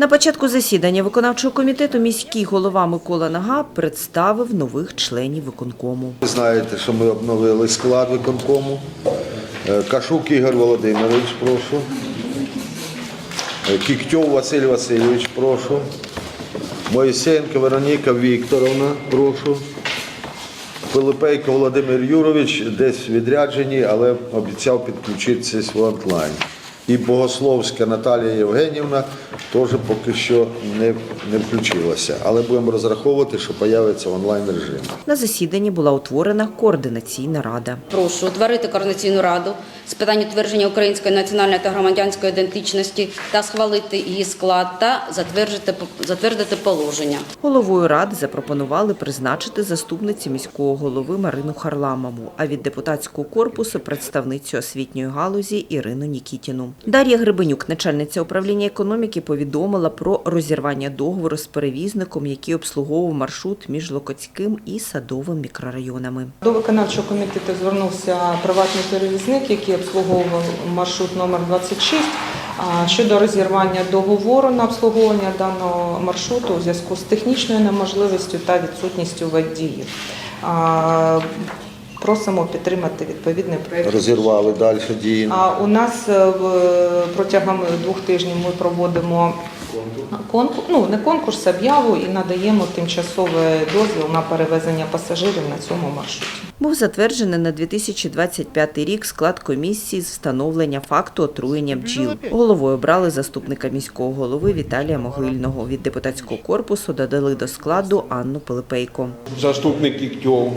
На початку засідання виконавчого комітету міський голова Микола Нага представив нових членів виконкому. Ви знаєте, що ми обновили склад виконкому. Е, Кашук Ігор Володимирович, прошу. Е, Кіктьов Василь Васильович, прошу. Моїсеєнко Вероніка Вікторовна, прошу. Пилипейко Володимир Юрович десь відряджені, але обіцяв підключитися в онлайн. І Богословська Наталія Євгенівна теж поки що не, не включилася. Але будемо розраховувати, що появиться онлайн режимі. На засіданні була утворена координаційна рада. Прошу утворити координаційну раду з питань утвердження української національної та громадянської ідентичності та схвалити її склад та затвердити, затвердити положення. Головою ради запропонували призначити заступниці міського голови Марину Харламову, а від депутатського корпусу представницю освітньої галузі Ірину Нікітіну. Дар'я Гребенюк, начальниця управління економіки, повідомила про розірвання договору з перевізником, який обслуговував маршрут між Локоцьким і Садовим мікрорайонами. До виконавчого комітету звернувся приватний перевізник, який обслуговував маршрут номер 26 щодо розірвання договору на обслуговування даного маршруту у зв'язку з технічною неможливістю та відсутністю водіїв. Просимо підтримати відповідний проєкт. Розірвали далі дії. А у нас е, протягом двох тижнів ми проводимо конкурс, ну не конкурс, а об'яву і надаємо тимчасовий дозвіл на перевезення пасажирів на цьому маршруті. Був затверджений на 2025 рік склад комісії з встановлення факту отруєння бджіл. Головою обрали заступника міського голови Віталія Могильного. Від депутатського корпусу додали до складу Анну Пилипейко. заступник Іктьов,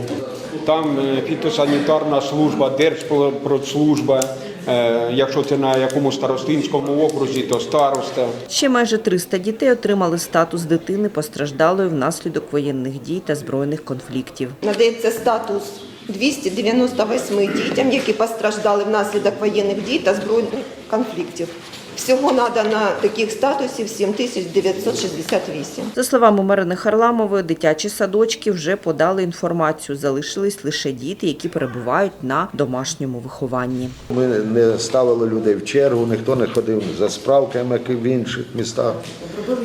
там е, фітосанітарна служба, Держпродслужба, е, якщо це на якомусь старостинському окрузі, то староста. Ще майже 300 дітей отримали статус дитини постраждалої внаслідок воєнних дій та збройних конфліктів. Надається статус 298 дітям, які постраждали внаслідок воєнних дій та збройних конфліктів. Всього надано таких статусів 7968. За словами Марини Харламової, дитячі садочки вже подали інформацію. Залишились лише діти, які перебувають на домашньому вихованні. Ми не ставили людей в чергу, ніхто не ходив за справками, як і в інших містах.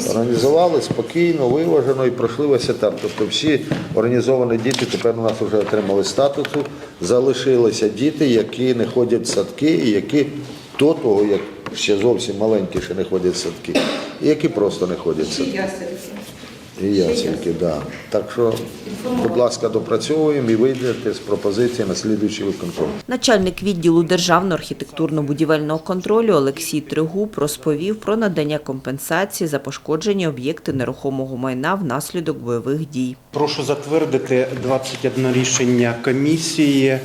Організували спокійно, виважено і пройшли весь етап. Тобто всі організовані діти тепер у нас вже отримали статусу. Залишилися діти, які не ходять в садки, і які до того, як ще зовсім маленькі, ще не ходять в садки, і які просто не ходять в садки. І ясельки, да. Так що, будь ласка, допрацьовуємо і вийдете з пропозиції на слідуючий виконком. Начальник відділу державного архітектурно-будівельного контролю Олексій Тригуб розповів про надання компенсації за пошкоджені об'єкти нерухомого майна внаслідок бойових дій. Прошу затвердити 21 рішення комісії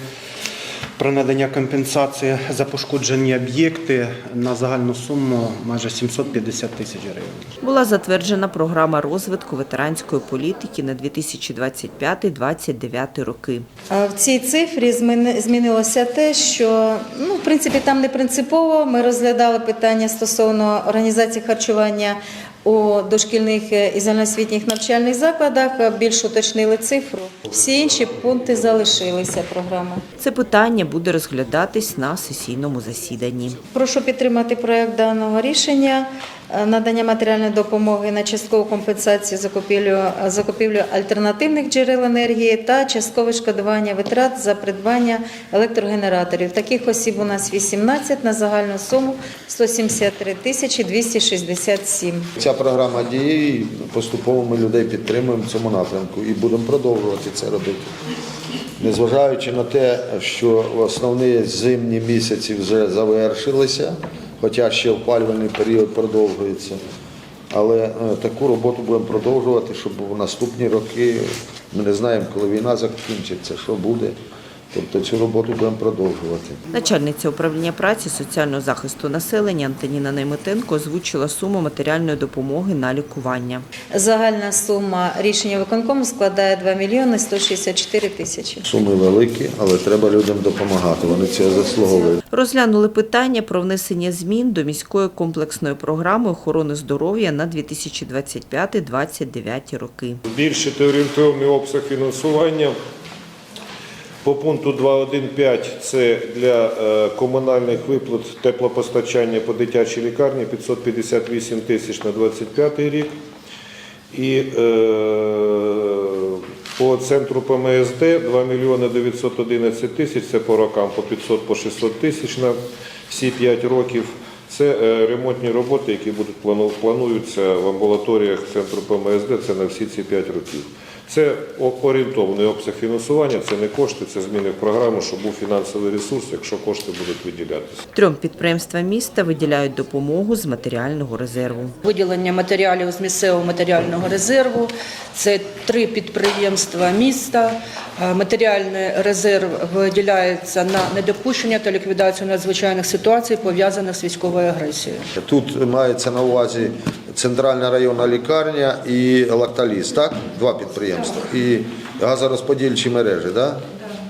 про надання компенсації за пошкоджені об'єкти на загальну суму майже 750 тисяч гривень. Була затверджена програма розвитку ветеранської політики на 2025-2029 роки. В цій цифрі зміни- змінилося те, що ну, в принципі там не принципово. Ми розглядали питання стосовно організації харчування у дошкільних е, і загальноосвітніх навчальних закладах. Більш уточнили цифру. Всі інші пункти залишилися програми. Це питання буде розглядатись на сесійному засіданні. Прошу підтримати проект даного рішення. Е, Надання матеріальної допомоги на часткову компенсацію закупівлю, закупівлю альтернативних джерел енергії та часткове шкодування витрат за придбання електрогенераторів. Таких осіб у нас 18 на загальну суму 173 тисячі 267. Ця програма діє і поступово ми людей підтримуємо в цьому напрямку і будемо продовжувати це робити. Незважаючи на те, що основні зимні місяці вже завершилися, хоча ще опалювальний період продовжується. Але е, таку роботу будемо продовжувати, щоб в наступні роки ми не знаємо, коли війна закінчиться, що буде. Тобто цю роботу будемо продовжувати. Начальниця управління праці соціального захисту населення Антоніна Найметенко озвучила суму матеріальної допомоги на лікування. Загальна сума рішення виконкому складає 2 мільйони 164 тисячі. Суми великі, але треба людям допомагати. Вони цього заслуговують. Розглянули питання про внесення змін до міської комплексної програми охорони здоров'я на 2025-2029 роки. збільшити орієнтовний обсяг фінансування По пункту 2.1.5 це для е, комунальних виплат теплопостачання по дитячій лікарні 558 тисяч на 25 рік. І е, по центру ПМСД 2 мільйони 911 тисяч, це по рокам по 500 по 600 тисяч на всі 5 років. Це е, ремонтні роботи, які будуть плануються в амбулаторіях центру ПМСД, це на всі ці 5 років. Це о- орієнтовний обсяг фінансування, це не кошти, це зміни в програму, щоб був фінансовий ресурс, якщо кошти будуть виділятися. Трьом підприємствам міста виділяють допомогу з матеріального резерву. Виділення матеріалів з місцевого матеріального резерву. Це три підприємства міста. Е, Матеріальний резерв виділяється на недопущення та ліквідацію надзвичайних ситуацій, пов'язаних з військовою агресією. Тут мається на увазі центральна районна лікарня і лакталіс, так? Два підприємства. І газорозподільчі мережі, так?